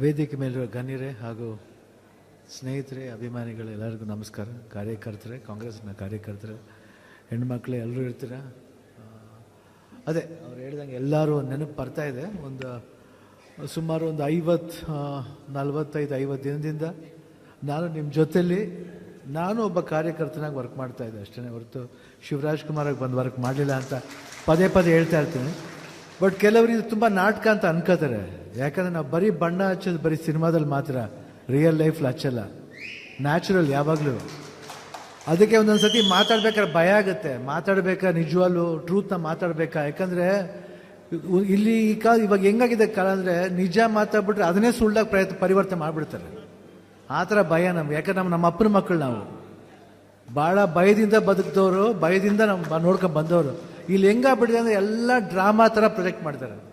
ವೇದಿಕೆ ಮೇಲಿರುವ ಗಣ್ಯರೇ ಹಾಗೂ ಸ್ನೇಹಿತರೆ, ಅಭಿಮಾನಿಗಳು, ಎಲ್ಲರಿಗೂ ನಮಸ್ಕಾರ. ಕಾರ್ಯಕರ್ತರೆ ಕಾಂಗ್ರೆಸ್ನ ಕಾರ್ಯಕರ್ತರೆ, ಹೆಣ್ಮಕ್ಳು, ಎಲ್ಲರೂ ಇರ್ತೀರ? ಅದೇ, ಅವ್ರು ಹೇಳ್ದಂಗೆ ಎಲ್ಲರೂ ನೆನಪು ಬರ್ತಾ ಇದೆ. ಒಂದು, ಸುಮಾರು ಒಂದು ಐವತ್ತು ನಲ್ವತ್ತೈದು, ಐವತ್ತು ದಿನದಿಂದ ನಾನು ನಿಮ್ಮ ಜೊತೆಯಲ್ಲಿ ನಾನು ಒಬ್ಬ ಕಾರ್ಯಕರ್ತನಾಗಿ ವರ್ಕ್ ಮಾಡ್ತಾ ಇದ್ದೆ ಅಷ್ಟೇ ಹೊರತು ಶಿವರಾಜ್ ಕುಮಾರಾಗಿ ಬಂದು ವರ್ಕ್ ಮಾಡಲಿಲ್ಲ ಅಂತ ಪದೇ ಪದೇ ಹೇಳ್ತಾ ಇರ್ತೀನಿ. ಬಟ್ ಕೆಲವರು ಇದು ತುಂಬ ನಾಟಕ ಅಂತ ಅನ್ಕೋತಾರೆ. ಯಾಕಂದ್ರೆ ನಾವು ಬರೀ ಬಣ್ಣ ಹಚ್ಚೋದು ಬರೀ ಸಿನಿಮಾದಲ್ಲಿ ಮಾತ್ರ. ರಿಯಲ್ ಲೈಫ್ಲಿ ಹಚ್ಚಲ್ಲ. ನ್ಯಾಚುರಲ್ ಯಾವಾಗಲೂ. ಅದಕ್ಕೆ ಒಂದೊಂದು ಸತಿ ಮಾತಾಡ್ಬೇಕಾದ್ರೆ ಭಯ ಆಗುತ್ತೆ. ಮಾತಾಡ್ಬೇಕಾ ನಿಜವಾಗ್ಲು ಟ್ರೂತ್ನ ಮಾತಾಡ್ಬೇಕಾ? ಯಾಕಂದ್ರೆ ಇಲ್ಲಿ ಈ ಕಾಲ ಇವಾಗ ಹೆಂಗಾಗಿದೆ ಕಾಲ ಅಂದ್ರೆ ನಿಜ ಮಾತಾಡ್ಬಿಟ್ರೆ ಅದನ್ನೇ ಸುಳ್ಳಾಗಿ ಪ್ರಯತ್ನ ಪರಿವರ್ತನೆ ಮಾಡಿಬಿಡ್ತಾರೆ. ಆ ಥರ ಭಯ ನಮ್ಗೆ. ಯಾಕಂದ್ರೆ ನಮ್ಮ ನಮ್ಮ ಅಪ್ಪನ ಮಕ್ಕಳು ನಾವು. ಭಾಳ ಭಯದಿಂದ ಬದುಕಿದವರು, ಭಯದಿಂದ ನಮ್ಮ ನೋಡ್ಕೊಂಡು ಬಂದವರು. ಇಲ್ಲಿ ಹೆಂಗಾಗ್ಬಿಟ್ಟಿದೆ ಅಂದ್ರೆ ಎಲ್ಲ ಡ್ರಾಮಾ ಥರ ಪ್ರೊಜೆಕ್ಟ್ ಮಾಡ್ತಾರೆ.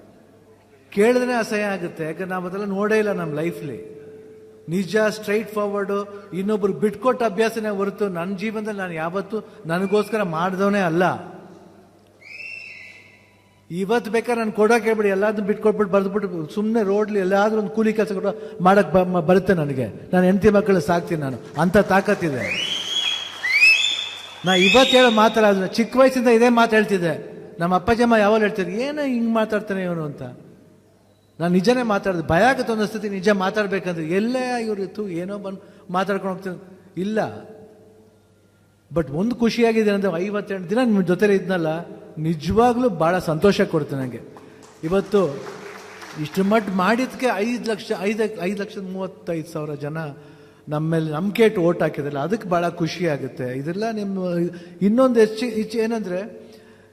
ಕೇಳಿದ್ರೆ ಅಸಹ್ಯ ಆಗುತ್ತೆ, ಯಾಕಂದ್ರೆ ನಾವು ಅದೆಲ್ಲ ನೋಡೇ ಇಲ್ಲ ನಮ್ಮ ಲೈಫ್ಲಿ ನಿಜ, ಸ್ಟ್ರೈಟ್ ಫಾರ್ವರ್ಡು, ಇನ್ನೊಬ್ರು ಬಿಟ್ಕೊಟ್ಟ ಅಭ್ಯಾಸನೇ ಹೊರತು ನನ್ನ ಜೀವನದಲ್ಲಿ ನಾನು ಯಾವತ್ತೂ ನನಗೋಸ್ಕರ ಮಾಡಿದವನೇ ಅಲ್ಲ. ಇವತ್ತು ಬೇಕಾದ್ರೆ ನಾನು ಕೊಡೋಕೆ ಹೇಳ್ಬಿಡಿ, ಎಲ್ಲಾದ್ರೂ ಬಿಟ್ಕೊಟ್ಬಿಟ್ಟು ಬರೆದ್ಬಿಟ್ಟು ಸುಮ್ಮನೆ ರೋಡ್ಲಿ ಎಲ್ಲಾದ್ರೂ ಒಂದು ಕೂಲಿ ಕೆಲಸ ಕೊಟ್ಟು ಮಾಡಕ್ ಬ- ಮ- ಬರುತ್ತೆ ನನಗೆ. ನಾನು ಹೆಂಡತಿ ಮಕ್ಕಳು ಸಾಕ್ತೀನಿ ನಾನು, ಅಂತ ತಾಕತ್ತಿದೆ ನಾ ಇವತ್ತು ಹೇಳೋ ಮಾತಾಡೋದು ಚಿಕ್ಕ ವಯಸ್ಸಿಂದ ಇದೇ ಮಾತು ಹೇಳ್ತಿದ್ದೆ. ನಮ್ಮ ಅಪ್ಪಾಜಮ್ಮ ಯಾವಾಗ ಹೇಳ್ತಿದ್ರು, ಏನೋ ಹಿಂಗೆ ಮಾತಾಡ್ತಾನೆ ಇವನು? ಅಂತ. ನಾನು ನಿಜನೇ ಮಾತಾಡೋದು. ಭಯ ಆಗುತ್ತೆ ಒಂದು ಸ್ಥಿತಿ ನಿಜ ಮಾತಾಡ್ಬೇಕಂದ್ರೆ, ಎಲ್ಲೇ ಇವ್ರು ಇತ್ತು ಏನೋ ಬಂದು ಮಾತಾಡ್ಕೊಂಡು ಹೋಗ್ತೀನಿ ಇಲ್ಲ. ಬಟ್ ಒಂದು ಖುಷಿಯಾಗಿದೆ ಅಂದರೆ ಐವತ್ತೆಂಟು ದಿನ ನಿಮ್ಮ ಜೊತೆಲಿ ಇದ್ನಲ್ಲ, ನಿಜವಾಗ್ಲೂ ಭಾಳ ಸಂತೋಷ ಕೊಡ್ತು ನನಗೆ ಇವತ್ತು ಇಷ್ಟು ಮಟ್ಟ ಮಾಡಿದ್ದಕ್ಕೆ ಐದು ಲಕ್ಷ ಐದು ಐದು ಲಕ್ಷದ ಮೂವತ್ತೈದು ಸಾವಿರ ಜನ ನಮ್ಮ ಮೇಲೆ ನಂಬಿಕೆ ಇಟ್ಟು ಓಟ್ ಹಾಕಿದ್ರಲ್ಲ, ಅದಕ್ಕೆ ಭಾಳ ಖುಷಿ ಆಗುತ್ತೆ. ಇದೆಲ್ಲ ನಿಮ್ಮ, ಇನ್ನೊಂದು ಹೆಚ್ಚು ಹೆಚ್ಚು ಏನಂದರೆ,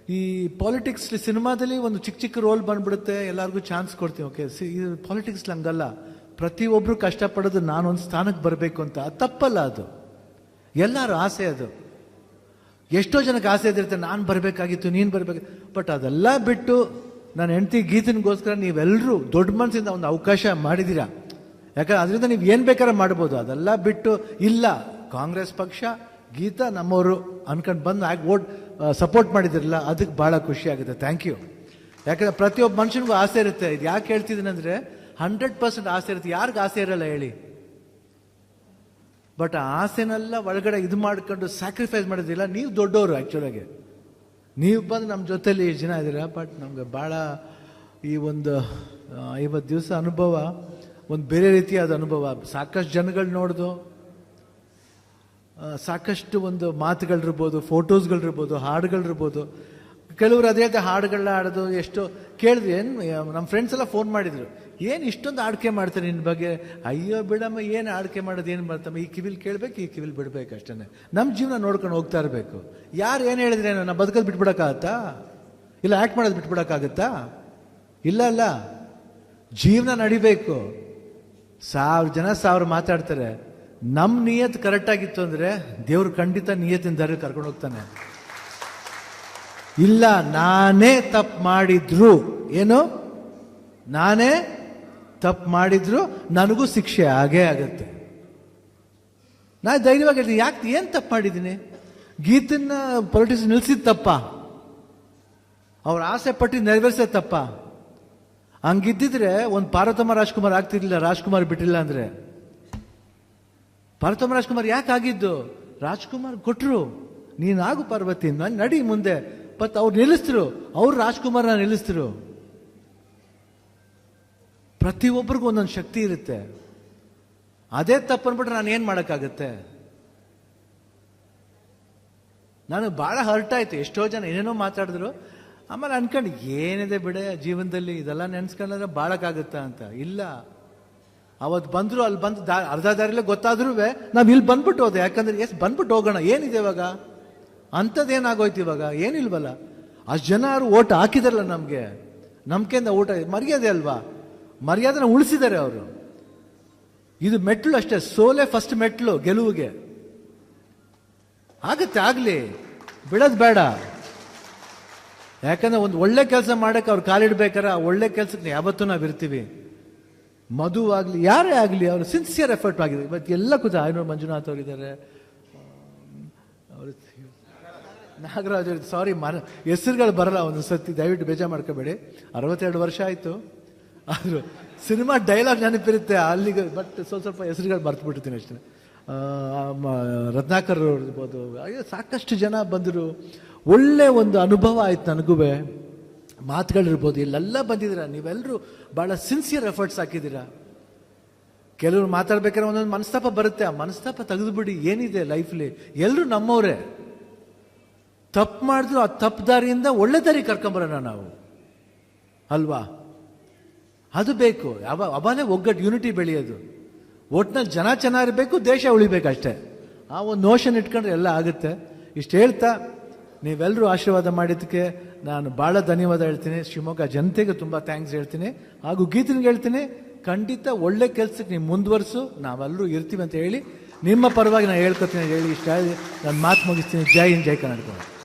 ಈ ಪಾಲಿಟಿಕ್ಸ್ ಸಿನಿಮಾದಲ್ಲಿ ಒಂದು ಚಿಕ್ಕ ಚಿಕ್ಕ ರೋಲ್ ಬಂದ್ಬಿಡುತ್ತೆ, ಎಲ್ಲರಿಗೂ ಚಾನ್ಸ್ ಕೊಡ್ತೀವಿ. ಓಕೆ ಸಿ ಪಾಲಿಟಿಕ್ಸ್ ಹಂಗಲ್ಲ. ಪ್ರತಿಯೊಬ್ಬರು ಕಷ್ಟಪಡೋದು ನಾನೊಂದು ಸ್ಥಾನಕ್ಕೆ ಬರಬೇಕು ಅಂತ. ಅದು ತಪ್ಪಲ್ಲ ಅದು. ಎಲ್ಲರೂ ಆಸೆ ಅದು. ಎಷ್ಟೋ ಜನಕ್ಕೆ ಆಸೆ ಇದ್ದಿರುತ್ತೆ, ನಾನು ಬರಬೇಕಾಗಿತ್ತು, ನೀನು ಬರಬೇಕು. ಬಟ್ ಅದೆಲ್ಲ ಬಿಟ್ಟು ನನ್ನ ಹೆಂಡತಿ ಗೀತನಿಗೋಸ್ಕರ ನೀವೆಲ್ಲರೂ ದೊಡ್ಡ ಮನಸ್ಸಿಂದ ಒಂದು ಅವಕಾಶ ಮಾಡಿದ್ದೀರಾ? ಯಾಕಂದ್ರೆ ಅದರಿಂದ ನೀವು ಏನು ಬೇಕಾದ್ರೆ ಮಾಡ್ಬೋದು. ಅದೆಲ್ಲ ಬಿಟ್ಟು ಇಲ್ಲ. ಕಾಂಗ್ರೆಸ್ ಪಕ್ಷ ಗೀತಾ ನಮ್ಮವರು ಅನ್ಕೊಂಡು ಬಂದು ಆಗಿ ಓಟ್ ಸಪೋರ್ಟ್ ಮಾಡಿದಿರಲ್ಲ ಅದಕ್ಕೆ ಭಾಳ ಖುಷಿ ಆಗುತ್ತೆ. ಥ್ಯಾಂಕ್ ಯು ಯಾಕಂದ್ರೆ ಪ್ರತಿಯೊಬ್ಬ ಮನುಷ್ಯನಿಗೂ ಆಸೆ ಇರುತ್ತೆ. ಇದು ಯಾಕೆ ಹೇಳ್ತಿದ್ದೀನಿ ಅಂದರೆ ಹಂಡ್ರೆಡ್ ಪರ್ಸೆಂಟ್ ಆಸೆ ಇರುತ್ತೆ. ಯಾರಿಗೂ ಆಸೆ ಇರಲ್ಲ ಹೇಳಿ. ಬಟ್ ಆ ಆಸೆನೆಲ್ಲ ಒಳಗಡೆ ಇದು ಮಾಡ್ಕೊಂಡು ಸ್ಯಾಕ್ರಿಫೈಸ್ ಮಾಡೋದಿಲ್ಲ ನೀವು ದೊಡ್ಡವರು ಆ್ಯಕ್ಚುಲಾಗಿ ನೀವು ಬಂದು ನಮ್ಮ ಇಷ್ಟು ಜನ ಇದ್ದೀರಾ ಬಟ್ ನಮಗೆ ಭಾಳ ಈ ಒಂದು ಐವತ್ತು ದಿವಸ ಅನುಭವ ಒಂದು ಬೇರೆ ರೀತಿಯಾದ ಅನುಭವ. ಸಾಕಷ್ಟು ಜನಗಳು ನೋಡ್ದು ಸಾಕಷ್ಟು ಒಂದು ಮಾತುಗಳಿರ್ಬೋದು, ಫೋಟೋಸ್ಗಳಿರ್ಬೋದು, ಹಾಡುಗಳಿರ್ಬೋದು. ಕೆಲವರು ಅದೇ ಅದೇ ಹಾಡುಗಳನ್ನ ಆಡೋದು ಎಷ್ಟು ಕೇಳಿದ್ವಿ. ಏನು ನಮ್ಮ ಫ್ರೆಂಡ್ಸ್ ಎಲ್ಲ ಫೋನ್ ಮಾಡಿದರು. ಏನು ಇಷ್ಟೊಂದು ಆಡ್ಕೆ ಮಾಡ್ತಾರೆ ನಿನ್ನ ಬಗ್ಗೆ? ಅಯ್ಯೋ ಬಿಡಮ್ಮ, ಏನು ಆಡ್ಕೆ ಮಾಡೋದು, ಏನು ಮಾಡ್ತಮ್ಮ? ಈ ಕಿವಿಲ್ ಕೇಳಬೇಕು, ಈ ಕಿವಿಲ್ ಬಿಡಬೇಕು ಅಷ್ಟೇ ನಮ್ಮ ಜೀವನ ನೋಡ್ಕೊಂಡು ಹೋಗ್ತಾ ಇರಬೇಕು. ಯಾರು ಏನು ಹೇಳಿದ್ರೇನು? ನಾನು ಬದುಕೋದು ಬಿಟ್ಬಿಡೋಕ್ಕಾಗತ್ತಾ? ಇಲ್ಲ ಆ್ಯಕ್ಟ್ ಮಾಡೋದು ಬಿಟ್ಬಿಡೋಕ್ಕಾಗತ್ತಾ? ಇಲ್ಲ ಅಲ್ಲ ಜೀವನ ನಡಿಬೇಕು. ಸಾವಿರ ಜನ ಸಾವಿರ ಮಾತಾಡ್ತಾರೆ. ನಮ್ಮ ನಿಯತ್ ಕರೆಕ್ಟ್ ಆಗಿತ್ತು ಅಂದ್ರೆ ದೇವ್ರು ಖಂಡಿತ ನಿಯತ್ತಿನ ದಾರಿ ಕರ್ಕೊಂಡು ಹೋಗ್ತಾನೆ. ಇಲ್ಲ, ನಾನೇ ತಪ್ಪು ಮಾಡಿದ್ರು. ಏನು? ನಾನೇ ತಪ್ಪು ಮಾಡಿದ್ರು, ನನಗೂ ಶಿಕ್ಷೆ ಆಗೇ ಆಗುತ್ತೆ. ನಾ ಧೈರ್ಯವಾಗಿ ಹೇಳ್ತೀನಿ, ಯಾಕೆ ಏನು ತಪ್ಪು ಮಾಡಿದ್ದೀನಿ? ಗೀತನ್ನ ಪೊಲಿಟಿಕ್ಸ್ ನಿಲ್ಸಿದ ತಪ್ಪ. ಅವ್ರ ಆಸೆ ಪಟ್ಟು ನೆರವೇರಿಸೋದು ತಪ್ಪ. ಹಂಗಿದ್ದಿದ್ರೆ ಒಂದು ಪಾರ್ವತಮ್ಮ ರಾಜ್ಕುಮಾರ್ ಆಗ್ತಿರ್ಲಿಲ್ಲ, ರಾಜ್ಕುಮಾರ್ ಬಿಟ್ಟಿಲ್ಲ ಅಂದ್ರೆ. ಪಾರ್ವತಮ್ಮ ರಾಜ್ಕುಮಾರ್ ಯಾಕೆ ಆಗಿದ್ದು? ರಾಜ್ಕುಮಾರ್ ಕೊಟ್ರು. ನೀನಾಗು ಪಾರ್ವತಿ, ನಾನು ನಡಿ ಮುಂದೆ. ಬಟ್ ಅವ್ರು ನಿಲ್ಲಿಸ್ತರು ಅವ್ರು ರಾಜ್ಕುಮಾರ್ನ ನಿಲ್ಲಿಸ್ತರು ಪ್ರತಿಯೊಬ್ಬರಿಗೂ ಒಂದೊಂದು ಶಕ್ತಿ ಇರುತ್ತೆ. ಅದೇ ತಪ್ಪನ್ಬಿಟ್ರೆ ನಾನು ಏನು ಮಾಡೋಕ್ಕಾಗತ್ತೆ? ನಾನು ಭಾಳ ಹರ್ಟ್ ಆಯ್ತು. ಎಷ್ಟೋ ಜನ ಏನೇನೋ ಮಾತಾಡಿದ್ರು. ಆಮೇಲೆ ಅನ್ಕೊಂಡು, ಏನಿದೆ ಬಿಡೆ ಜೀವನದಲ್ಲಿ? ಇದೆಲ್ಲ ನೆನ್ಸ್ಕೊಂಡ್ರೆ ಬಾಳಕ್ಕಾಗುತ್ತಾ ಅಂತ. ಇಲ್ಲ. ಅವತ್ತು ಬಂದ್ರು, ಅಲ್ಲಿ ಬಂದು ದಾ ಅರ್ಧ ದಾರಿಲೇ ಗೊತ್ತಾದ್ರೂ ನಾವು ಇಲ್ಲಿ ಬಂದ್ಬಿಟ್ಟು ಹೋದೆ. ಯಾಕಂದ್ರೆ, ಎಸ್, ಬಂದ್ಬಿಟ್ಟು ಹೋಗೋಣ. ಏನಿದೆ ಇವಾಗ? ಅಂಥದ್ದೇನಾಗೋಯ್ತು ಇವಾಗ? ಏನಿಲ್ವಲ್ಲ? ಅಷ್ಟು ಜನ ಅವರು ಓಟ್ ಹಾಕಿದಾರಲ್ಲ ನಮಗೆ. ನಂಬಿಕೆಯಿಂದ ಊಟ, ಮರ್ಯಾದೆ ಅಲ್ವಾ? ಮರ್ಯಾದೆನ ಉಳಿಸಿದ್ದಾರೆ ಅವರು. ಇದು ಮೆಟ್ಲು ಅಷ್ಟೇ. ಸೋಲೆ ಫಸ್ಟ್ ಮೆಟ್ಲು ಗೆಲುವಿಗೆ. ಆಗತ್ತೆ, ಆಗಲಿ. ಬಿಡೋದು ಬೇಡ. ಯಾಕಂದ್ರೆ ಒಂದು ಒಳ್ಳೆ ಕೆಲಸ ಮಾಡಕ್ಕೆ ಅವ್ರು ಕಾಲಿಡ್ಬೇಕಾರೆ ಆ ಒಳ್ಳೆ ಕೆಲಸಕ್ಕೆ ಯಾವತ್ತೂ ನಾವು ಇರ್ತೀವಿ. ಮಧು ಆಗಲಿ, ಯಾರೇ ಆಗಲಿ, ಅವರು ಸಿನ್ಸಿಯರ್ ಎಫರ್ಟ್ ಆಗಿದೆ ಇವತ್ತು ಎಲ್ಲ ಕೂತ, ಆಯ್ನೂರು ಮಂಜುನಾಥ್ ಅವರಿದ್ದಾರೆ. ಅವರು ನಾಗರಾಜ್ ಸಾರಿ ಮನ ಹೆಸರುಗಳು ಬರಲ್ಲ ಒಂದು ಸತಿ ದಯವಿಟ್ಟು ಬೇಜಾರು ಮಾಡ್ಕೋಬೇಡಿ. ಅರವತ್ತೆರಡು ವರ್ಷ ಆಯಿತು. ಆದರೂ ಸಿನಿಮಾ ಡೈಲಾಗ್ ನೆನಪಿರುತ್ತೆ ಅಲ್ಲಿಗೆ ಬಟ್ ಸ್ವಲ್ಪ ಸ್ವಲ್ಪ ಹೆಸರುಗಳು ಬರ್ತು ಬಿಡ್ತೀನಿ ಅಷ್ಟೇ ರತ್ನಾಕರ್ ಅವ್ರು ಇರ್ಬೋದು. ಸಾಕಷ್ಟು ಜನ ಬಂದರು. ಒಳ್ಳೆ ಒಂದು ಅನುಭವ ಆಯ್ತು ನನಗೂ ಮಾತುಗಳಿರ್ಬೋದು, ಇಲ್ಲೆಲ್ಲ ಬಂದಿದ್ದೀರಾ? ನೀವೆಲ್ಲರೂ ಭಾಳ ಸಿನ್ಸಿಯರ್ ಎಫರ್ಟ್ಸ್ ಹಾಕಿದ್ದೀರಾ? ಕೆಲವರು ಮಾತಾಡ್ಬೇಕಾದ್ರೆ ಒಂದೊಂದು ಮನಸ್ತಾಪ ಬರುತ್ತೆ. ಆ ಮನಸ್ತಾಪ ತೆಗೆದುಬಿಡಿ, ಏನಿದೆ ಲೈಫ್ಲಿ ಎಲ್ಲರೂ ನಮ್ಮವರೇ. ತಪ್ಪು ಮಾಡಿದ್ರು ಆ ತಪ್ಪು ದಾರಿಯಿಂದ ಒಳ್ಳೆ ದಾರಿ ಕರ್ಕೊಂಬರೋಣ ನಾವು. ಅಲ್ವಾ? ಅದು ಬೇಕು. ಯಾವ ಅವಾಗಲೇ ಒಗ್ಗಟ್ಟು ಯೂನಿಟಿ ಬೆಳೆಯೋದು. ಒಟ್ನಲ್ಲಿ ಜನ ಚೆನ್ನಾಗಿರಬೇಕು, ದೇಶ ಉಳಿಬೇಕು ಅಷ್ಟೇ ಆ ಒಂದು ನೋಷನ್ ಇಟ್ಕೊಂಡ್ರೆ ಎಲ್ಲ ಆಗುತ್ತೆ. ಇಷ್ಟು ಹೇಳ್ತಾ ನೀವೆಲ್ಲರೂ ಆಶೀರ್ವಾದ ಮಾಡಿದ್ದಕ್ಕೆ ನಾನು ಭಾಳ ಧನ್ಯವಾದ ಹೇಳ್ತೀನಿ. ಶಿವಮೊಗ್ಗ ಜನತೆಗೆ ತುಂಬ ಥ್ಯಾಂಕ್ಸ್ ಹೇಳ್ತೀನಿ. ಹಾಗೂ ಗೀತನಿಗೆ ಹೇಳ್ತೀನಿ. ಖಂಡಿತ ಒಳ್ಳೆ ಕೆಲಸಕ್ಕೆ ನೀವು ಮುಂದುವರೆಸು. ನಾವೆಲ್ಲರೂ ಇರ್ತೀವಿ ಅಂತ ಹೇಳಿ. ನಿಮ್ಮ ಪರವಾಗಿ ನಾನು ಹೇಳ್ಕೊತೀನಿ ಹೇಳಿ ಇಷ್ಟ ನಾನು ಮಾತು ಮುಗಿಸ್ತೀನಿ. ಜೈ ಹಿಂದ್, ಜೈ ಕರ್ನಾಟಕ.